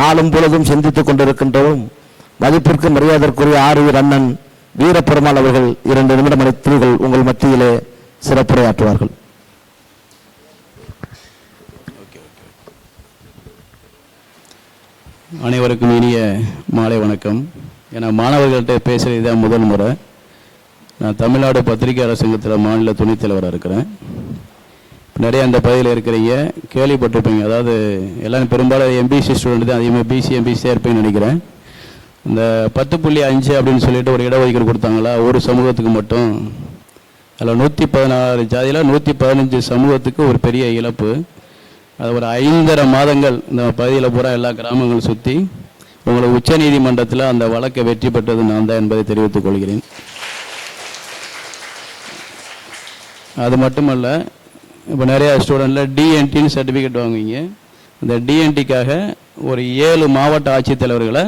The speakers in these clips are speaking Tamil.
நாளும் பொழுதும் சிந்தித்துக் கொண்டிருக்கின்றோம். மதிப்பிற்கு மரியாதைக்குரிய ஆரியர் அண்ணன் வீரப்பெருமாள் அவர்கள் இரண்டு நிமிடம் அளித்தீர்கள். உங்கள் மத்தியிலே சிறப்புரையாற்றுவார்கள். அனைவருக்கும் இனிய மாலை வணக்கம். ஏன்னா மாணவர்கள்ட்ட பேசுகிறது தான் முதல் முறை. நான் தமிழ்நாடு பத்திரிகையாளர் சங்கத்தில் மாநில துணைத் தலைவராக இருக்கிறேன். நிறைய அந்த பகுதியில் இருக்கிறீங்க கேள்விப்பட்டிருப்பீங்க. அதாவது எல்லாம் பெரும்பாலும் எம்பிசி ஸ்டூடெண்ட் தான். அதிகமாக பிசி எம்பிசியாக இருப்பீங்கன்னு நினைக்கிறேன். இந்த பத்து புள்ளி அஞ்சு அப்படின்னு சொல்லிட்டு ஒரு இடஒதுக்கீடு கொடுத்தாங்களா? ஒரு சமூகத்துக்கு மட்டும். அதில் நூற்றி பதினாறு ஜாதியில் நூற்றி பதினஞ்சு சமூகத்துக்கு ஒரு பெரிய இழப்பு. அது ஒரு ஐந்தரை மாதங்கள் இந்த பகுதியில் பூரா எல்லா கிராமங்களும் சுற்றி உங்களை உச்சநீதிமன்றத்தில் அந்த வழக்கை வெற்றி பெற்றது நான் தான் என்பதை தெரிவித்துக் கொள்கிறேன். அது மட்டுமல்ல இப்போ நிறையா ஸ்டூடெண்ட்டில் டிஎன்டின்னு சர்டிஃபிகேட் வாங்குவீங்க. அந்த டிஎன்டிக்காக ஒரு ஏழு மாவட்ட ஆட்சித்தலைவர்களை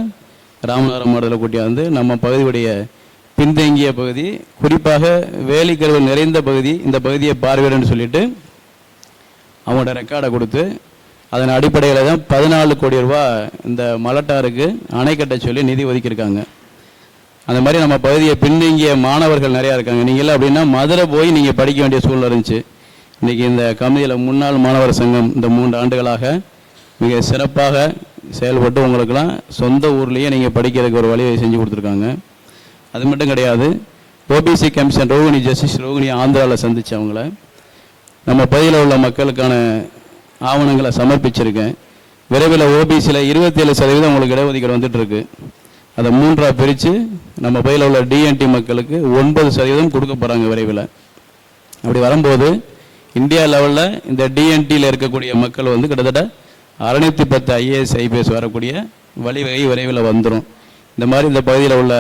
ராமநாதபுரம் மாவட்டத்தில் கூட்டியாந்து நம்ம பகுதியுடைய பின்தங்கிய பகுதி குறிப்பாக வேலைக்கருவு நிறைந்த பகுதி இந்த பகுதியை பார்வையிடன்னு சொல்லிட்டு அவங்களோட ரெக்கார்டை கொடுத்து அதன் அடிப்படையில் தான் பதினாலு கோடி ரூபா இந்த மலட்டாருக்கு அணை கட்ட சொல்லி நிதி ஒதுக்கியிருக்காங்க. அந்த மாதிரி நம்ம பகுதியை பின்தங்கிய மாணவர்கள் நிறையா இருக்காங்க. நீங்கள் அப்படின்னா மதுரை போய் நீங்கள் படிக்க வேண்டிய சூழ்நிலை இருந்துச்சு. இன்றைக்கி இந்த கமிதியில் முன்னாள் மாணவர் சங்கம் இந்த மூன்று ஆண்டுகளாக மிக சிறப்பாக செயல்பட்டு உங்களுக்கெல்லாம் சொந்த ஊர்லேயே நீங்கள் படிக்கிறதுக்கு ஒரு வழியை செஞ்சு கொடுத்துருக்காங்க. அது மட்டும் கிடையாது OBC commission Rohini justice Rohini ஆந்திராவில் சந்திச்சு அவங்கள நம்ம பகுதியில் உள்ள மக்களுக்கான ஆவணங்களை சமர்ப்பிச்சிருக்கேன். விரைவில் ஓபிசியில் இருபத்தேழு சதவீதம் உங்களுக்கு இடஒதுக்கீடு வந்துட்டுருக்கு. அதை மூன்றாக பிரித்து நம்ம பகுதியில் உள்ள டிஎன்டி மக்களுக்கு ஒன்பது சதவீதம் கொடுக்க போகிறாங்க விரைவில். அப்படி வரும்போது இந்தியா லெவலில் இந்த டிஎன்டியில் இருக்கக்கூடிய மக்கள் வந்து கிட்டத்தட்ட அறுநூற்றி பத்து ஐஏஎஸ் ஐபிஎஸ் வரக்கூடிய வழிவகை விரைவில் வந்துடும் இந்த மாதிரி இந்த பகுதியில் உள்ள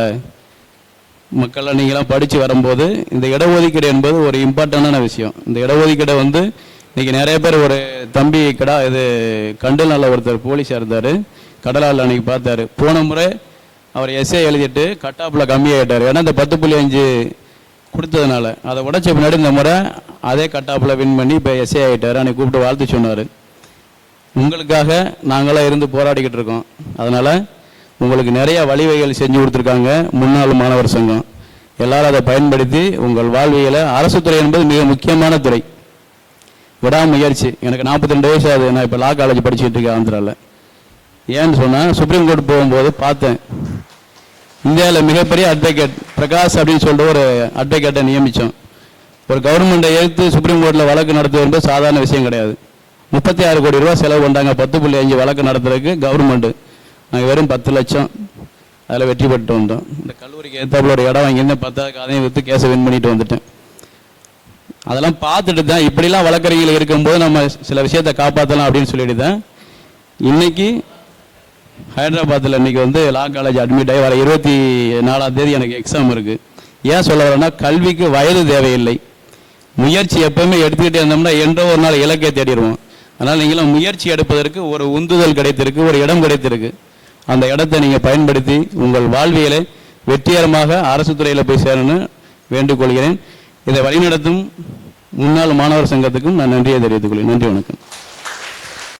மக்கள்லாம் நீங்களாம் படித்து வரும்போது இந்த இடஒதுக்கீடு என்பது ஒரு இம்பார்ட்டண்டான விஷயம். இந்த இடஒதுக்கீடை வந்து இன்றைக்கி நிறைய பேர் ஒரு தம்பி கடா இது கண்டல் நல்ல ஒருத்தர் போலீஸாக இருந்தார். கடலால் அன்னைக்கு பார்த்தாரு. போன முறை அவர் எஸ்ஏ எழுதிட்டு கட்டாப்பில் கம்மியாகிட்டார் ஏன்னா இந்த பத்து புள்ளி அஞ்சு கொடுத்ததுனால. அதை உடச்ச பின்னாடி இந்த முறை அதே கட்டாப்பில் வின் பண்ணி இப்போ எஸ்ஏ ஆகிட்டார் அன்னைக்கு கூப்பிட்டு வாழ்த்து சொன்னார். உங்களுக்காக நாங்களாம் இருந்து போராடிக்கிட்டு இருக்கோம். அதனால் உங்களுக்கு நிறைய வழிவகைகள் செஞ்சு கொடுத்துருக்காங்க முன்னாள் மாணவர் சங்கம். எல்லாரும் அதை பயன்படுத்தி உங்கள் வாழ்வியலை அரசு துறை என்பது மிக முக்கியமான துறை. விடாமுயற்சி எனக்கு நாற்பத்தி ரெண்டு வயசு ஆகுது. நான் இப்போ லா காலேஜ் படிச்சுட்டு இருக்கேன் ஆந்திராவில் ஏன்னு சொன்னால் சுப்ரீம் கோர்ட் போகும்போது பார்த்தேன். இந்தியாவில் மிகப்பெரிய அட்வொகேட் பிரகாஷ் அப்படின்னு சொல்லிட்டு ஒரு அட்வொகேட்டை நியமித்தோம் ஒரு கவர்மெண்ட்டை எழுத்து சுப்ரீம் கோர்ட்டில் வழக்கு நடத்துவது என்பது சாதாரண விஷயம் கிடையாது. முப்பத்தி ஆறு கோடி ரூபா செலவு பண்ணாங்க பத்து புள்ளி அஞ்சு வழக்கு நடத்துறதுக்கு கவர்மெண்ட்டு நாங்கள் வெறும் பத்து லட்சம் அதில் வெற்றி பெற்று வந்தோம். இந்த கல்லூரிக்கு ஏற்றாப்புல ஒரு இடம் வாங்கியிருந்தேன். பத்தாவது அதையும் விற்று கேஸை வின் பண்ணிட்டு வந்துட்டேன். அதெல்லாம் பார்த்துட்டு தான் இப்படிலாம் வழக்கறிஞர்கள் இருக்கும்போது நம்ம சில விஷயத்தை காப்பாற்றலாம் அப்படின்னு சொல்லிட்டு தான் இன்னைக்கு ஹைதராபாத்தில் இன்னைக்கு வந்து லா காலேஜ் அட்மிட் ஆகி வர இருபத்தி நாலாம் தேதி எனக்கு எக்ஸாம் இருக்குது ஏன் சொல்ல வரேன்னா கல்விக்கு வயது தேவையில்லை. முயற்சி எப்பவுமே எடுத்துக்கிட்டே இருந்தோம்னா என்றோ ஒரு நாள் இலக்கை தேடிடுவோம். அதனால் நீங்களும் முயற்சி எடுப்பதற்கு ஒரு உந்துதல் கிடைத்திருக்கு ஒரு இடம் கிடைத்திருக்கு. அந்த இடத்தை நீங்கள் பயன்படுத்தி உங்கள் வாழ்வியலை வெற்றிகரமாக அரசு துறையில் போய் சேரணும்னு வேண்டுகொள்கிறேன். இதை வழிநடத்தும் முன்னாள் மாணவர் சங்கத்துக்கும் நான் நன்றியை தெரிவித்துக் கொள்கிறேன். நன்றி வணக்கம்.